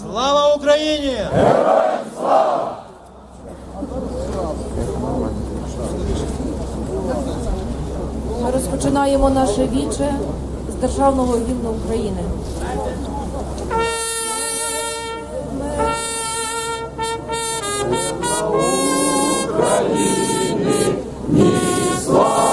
Слава Україні! Ми розпочинаємо наше віче з державного гімну України. Слава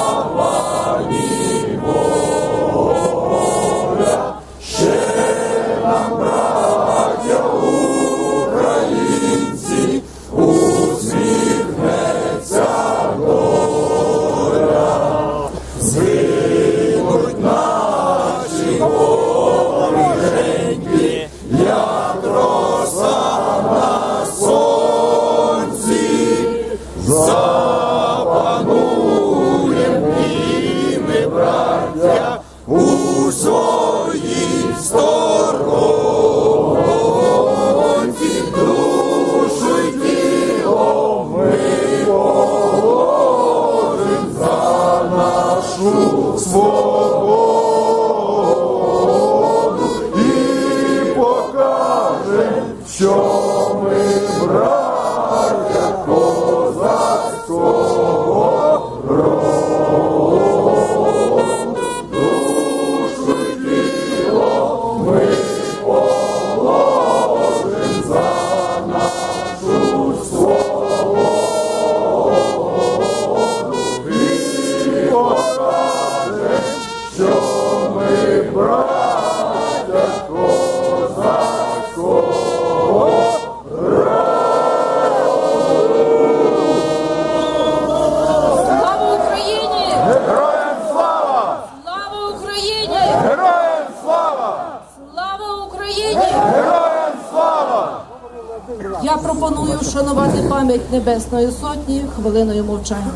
Небесної Сотні хвилиною мовчання.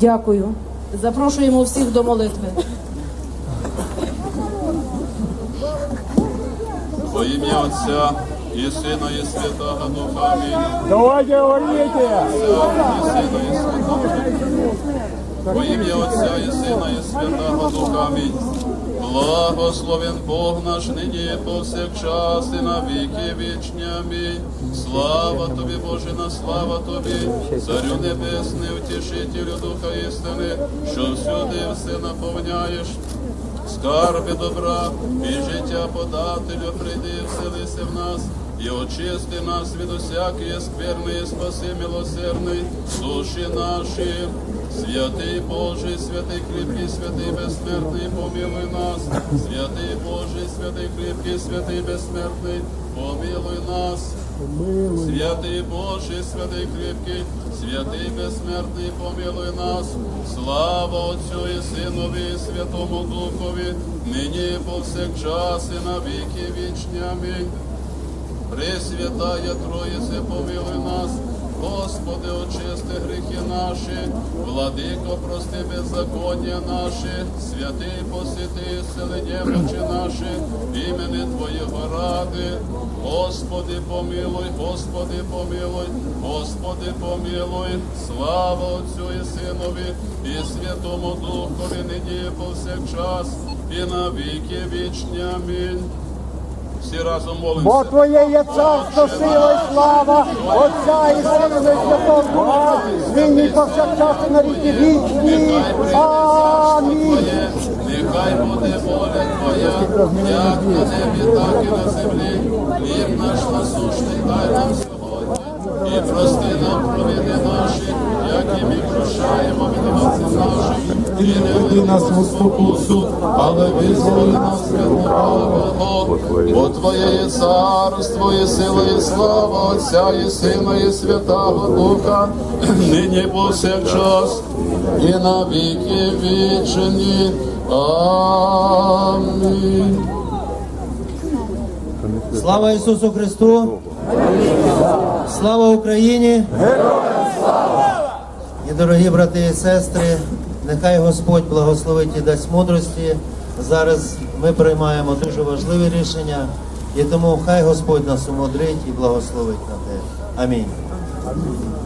Дякую. Запрошуємо всіх до молитви. Во ім'я Отця і Сина, і Святого Духа. Амінь. Давайте говорите! Отця, і Сина, і Святого Духа. Во ім'я Отця і Сина, і Святого Духа. Амінь. Благословен Бог наш нині повсякчас і на віки вічні. Амінь. Слава тобі, Боже, на слава тобі, Царю Небесний, утішителю Духа істини, що всюди все наповняєш. Скарби добра і життя подателю, прийди, вселися в нас і очисти нас від усякої скверної, спаси милосердний, душі наші. Святий Божий, святий кріпкий, святий безсмертний, помилуй нас, святий Божий, святий кріпкий, святий безсмертний, помилуй нас. Святий Божий, святий кріпкий, святий безсмертний, помилуй нас, слава Отцю і Синові, і Святому Духові, нині повсякчас і на віки вічні. Амінь. Пресвятая Троїце, помилуй нас, Господи, очисти гріхи наші, владико, прости беззаконня наші, святий посвяти, сили немочі наші, імени Твоєго ради. Господи, помилуй, Господи, помилуй, Господи, помилуй, слава Отцю і Синові, і Святому Духові, нині і повсякчас, і на віки вічні. Амінь. Всі разом молимося. Бо Твоє є царство, сила і слава, Отця і Сина і Святого Духа, нині і повсякчас і на віки вічні. Амінь. Нехай буде воля Твоя, як на небі, так і на землі. Хліб наш насущний дай нам сьогодні, і прости нам провини наші, як і ми прощаємо винуватцям нашим. І не веди нас у спокусу, але визволи нас від лукавого. Бо Твоє є царство, і сила, і слава Отця, і Сина, і Святого Духа, нині повсякчас, і на віки вічні. Амінь. Слава Ісусу Христу! Слава Україні! І дорогі брати і сестри, нехай Господь благословить і дасть мудрості. Зараз ми приймаємо дуже важливі рішення, і тому хай Господь нас умудрить і благословить на те. Амінь.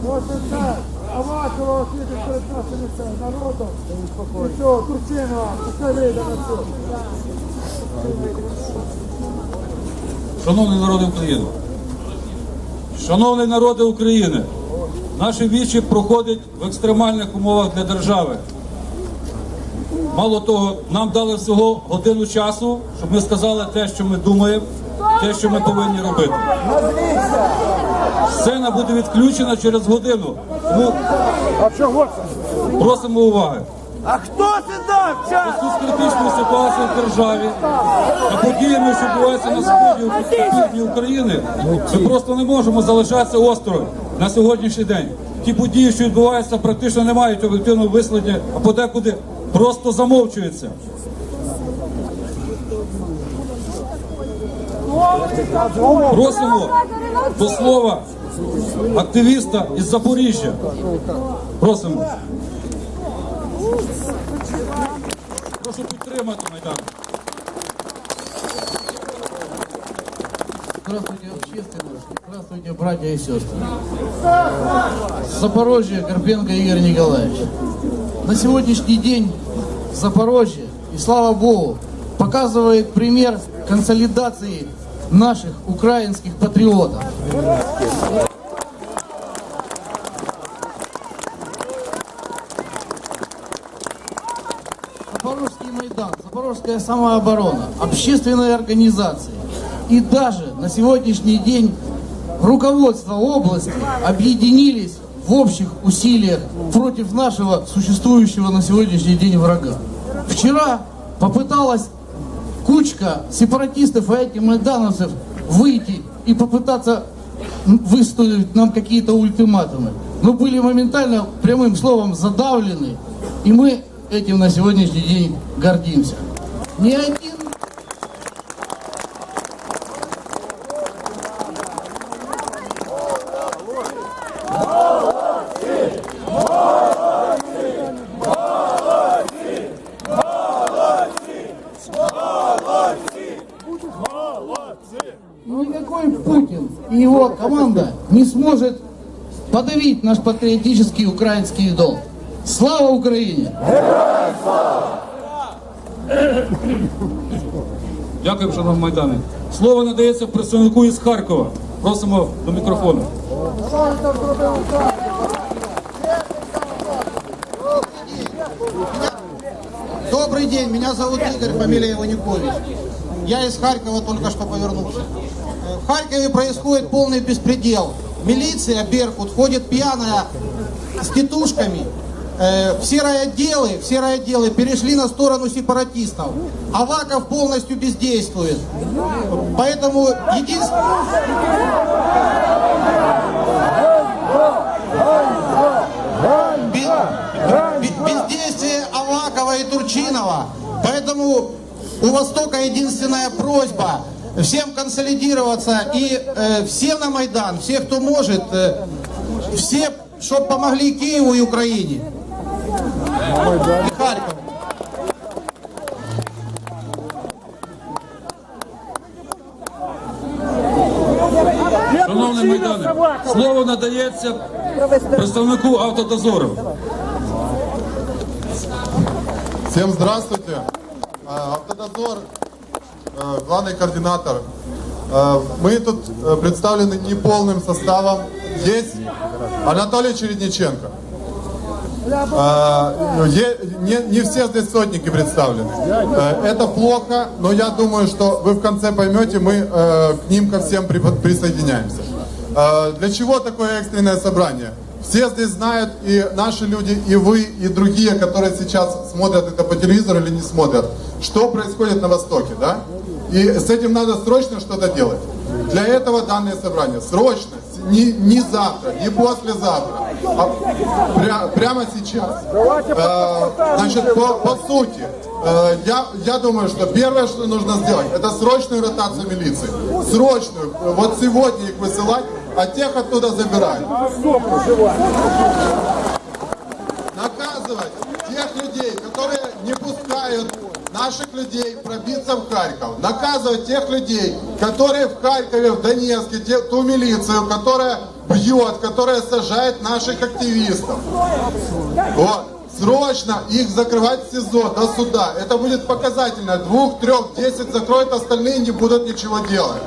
Може це, а вашого освіти перед нашим народом. І що, Турчинова, пускай вийде на суд. Шановний народи України, шановні народи України, наші вічі проходять в екстремальних умовах для держави. Мало того, нам дали всього годину часу, щоб ми сказали те, що ми думаємо, те, що ми повинні робити. Сцена буде відключена через годину. Тому просимо уваги. А хто це? Тут критичної ситуації в державі та подіями, що відбуваються на сході півдні України, ми просто не можемо залишатися осторонь на сьогоднішній день. Ті події, що відбуваються, практично не мають об'єктивного висвітлення, а подекуди просто замовчуються. Просимо до слова активіста із Запоріжжя. Просимо. Прошу підтримати Майдан. Здравствуйте, общественность. Здравствуйте, братья и сестры. Запорожье, Карпенко Игорь Николаевич. На сегодняшний день Запорожье, и слава Богу, показывает пример консолидации наших украинских патриотов. Запорожский Майдан, Запорожская самооборона, общественные организации и даже на сегодняшний день руководство области объединились в общих усилиях против нашего существующего на сегодняшний день врага. Вчера попыталась кучка сепаратистов и антимайдановцев выйти и попытаться выставить нам какие-то ультиматумы. Но были моментально прямым словом задавлены, и мы этим на сегодняшний день гордимся. Ни один никакой Путин и его команда не сможет подавить наш патриотический украинский долг. Слава Украине! Дякую, шановні Майдани. Слово надається представнику із Харкова. Просимо до мікрофону. Добрый день, меня зовут Игорь, фамилия Иванюкович. Я из Харькова только что повернулся. Э, В Харькове происходит полный беспредел. Милиция, Беркут, ходит пьяная с тетушками. Э, Все райотделы, все райотделы перешли на сторону сепаратистов. Аваков полностью бездействует. Поэтому единственное... Бе- бе- Бездействие Авакова и Турчинова. Поэтому у Востока единственная просьба всем консолидироваться и э, все на Майдан, все, кто может, э, все, чтобы помогли Киеву и Украине. И Харькову. Шановні Майдани, слово надається представнику автодозору. Всем здравствуйте. А, Автодозор, э, главный координатор. Э, Мы тут э, представлены неполным составом. Есть Анатолий Чередниченко. А, е- Не, не все здесь сотники представлены. Э, Это плохо, но я думаю, что вы в конце поймете, мы э, к ним ко всем при- присоединяемся. Э, Для чего такое экстренное собрание? Все здесь знают, и наши люди, и вы, и другие, которые сейчас смотрят это по телевизору или не смотрят, что происходит на Востоке, да? И с этим надо срочно что-то делать. Для этого данное собрание срочно, не, не завтра, не послезавтра, пря- прямо сейчас. Э, значит, по, по сути, э, я, я думаю, что первое, что нужно сделать, это срочную ротацию милиции. Срочную. Вот сегодня их высылать, а тех оттуда забирать. которые не пускают наших людей пробиться в Харьков. Наказывать тех людей, которые в Харькове, в Донецке, те- ту милицию, которая бьет, которая сажает наших активистов. Вот. Срочно их закрывать в СИЗО до суда. Это будет показательно. Двух, трех, десять закроют, остальные не будут ничего делать.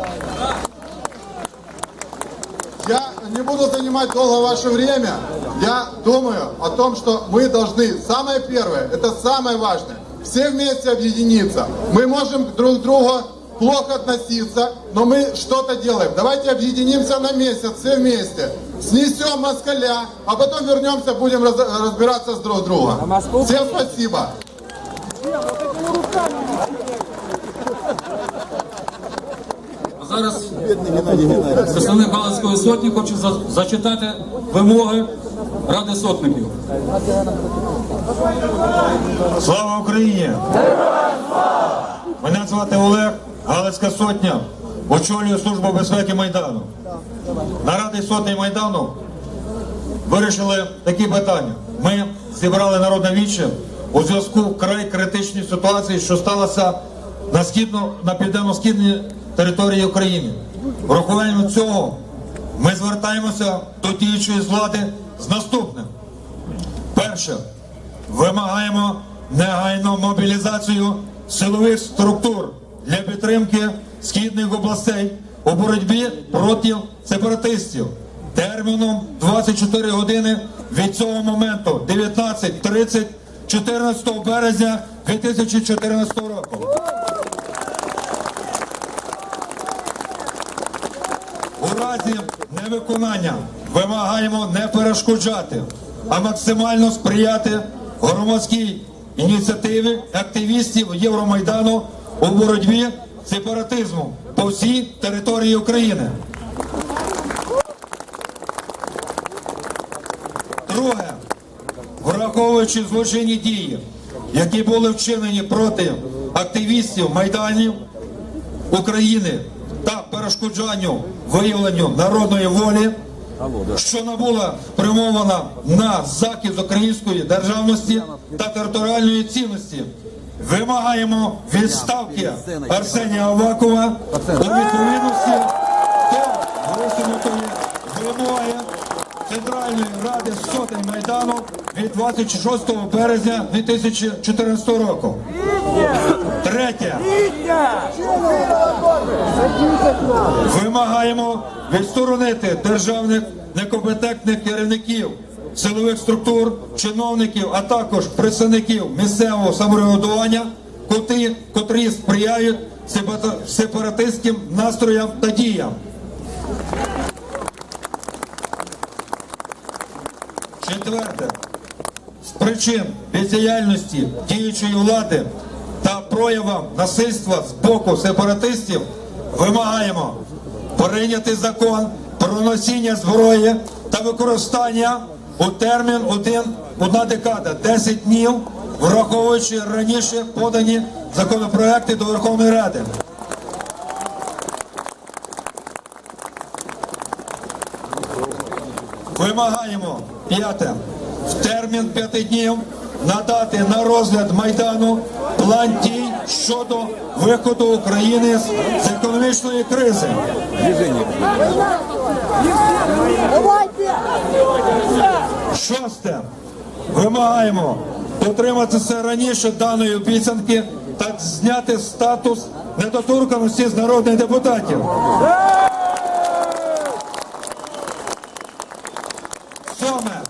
Я не буду занимать долго ваше время. Я думаю о том, что мы должны, самое первое, это самое важное, все вместе объединиться. Мы можем друг к другу плохо относиться, но мы что-то делаем. Давайте объединимся на месяц все вместе. Снесем москаля, а потом вернемся, будем раз- разбираться с друг другом. Всем спасибо. А зараз представник Галицької сотні хоче за- зачитати вимоги Ради сотників. Слава Україні! Мене звати Олег, Галицька сотня. Очолюю службу безпеки Майдану. На Раді сотні Майдану вирішили такі питання. Ми зібрали народне віче у зв'язку вкрай критичній ситуації, що сталося на східно, на південно-східній території України. Врахуванням цього ми звертаємося до діючої влади з наступним. Перше, вимагаємо негайну мобілізацію силових структур для підтримки східних областей у боротьбі проти сепаратистів терміном 24 години від цього моменту 19.30 14 березня 2014 року. У разі невиконання вимагаємо не перешкоджати, а максимально сприяти громадській ініціативі активістів Євромайдану у боротьбі з сепаратизмом по всій території України. Друге, враховуючи злочинні дії, які були вчинені проти активістів майданів України та перешкоджанню виявленню народної волі, що набула спрямована на захист української державності та територіальної цінності. Вимагаємо відставки Арсенія Авакова у відповідності до висунутої вимоги Центральної ради сотень Майдану від 26 березня 2014 року. Третє. Вимагаємо відсторонити державних некомпетентних керівників силових структур, чиновників, а також представників місцевого самоврядування, коти, котрі сприяють сепаратистським настроям та діям. Четверте. З причин бездіяльності діючої влади та проявам насильства з боку сепаратистів вимагаємо прийняти закон про носіння зброї та використання у термін один, одна декада 10 днів, враховуючи раніше подані законопроекти до Верховної Ради. Вимагаємо п'яте в термін п'яти днів надати на розгляд майдану план дій щодо виходу України з, економічної кризи. Шосте. Вимагаємо дотриматися раніше даної обіцянки та зняти статус недоторканості з народних депутатів. Сьоме.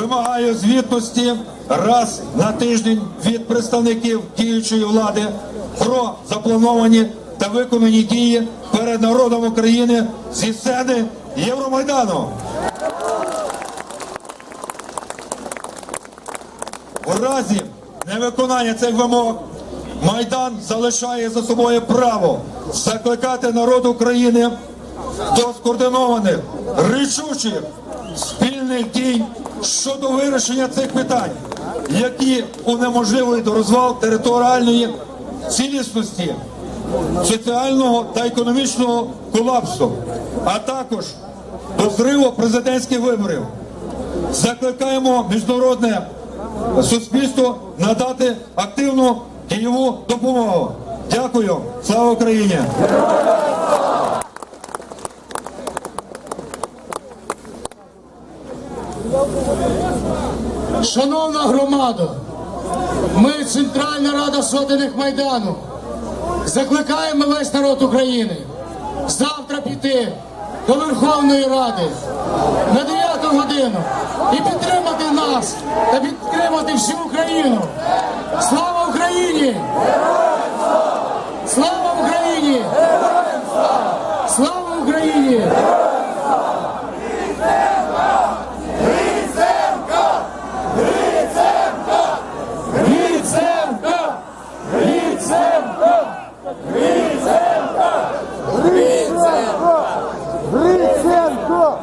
Вимагаю звітності раз на тиждень від представників діючої влади про заплановані та виконані дії перед народом України зі сцени Євромайдану. У разі невиконання цих вимог Майдан залишає за собою право закликати народ України до скоординованих, рішучих спільних дій щодо вирішення цих питань, які унеможливують розвал територіальної цілісності, соціального та економічного колапсу, а також до зриву президентських виборів. Закликаємо міжнародне суспільству надати активну дієву допомогу. Дякую, слава Україні! Шановна громада, ми Центральна Рада сотених Майдану. Закликаємо весь народ України завтра піти до Верховної Ради на 9 годину і підтримати нас та підтримати всю Україну. Слава Україні! Слава Україні! Слава Україні! Гриценко! Гриценко! Гриценко!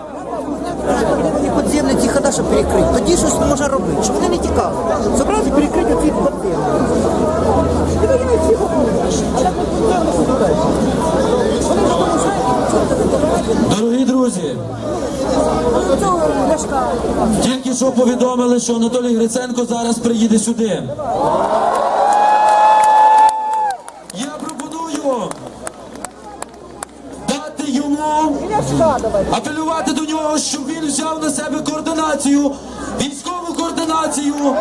Вони подземні щоб перекрити. Тоді щось можна робити, щоб вони не тікали. Зобразити перекрити ці подземні. Дорогі друзі, тільки що повідомили, що Анатолій Гриценко зараз приїде сюди. апелювати до нього, щоб він взяв на себе координацію, військову координацію.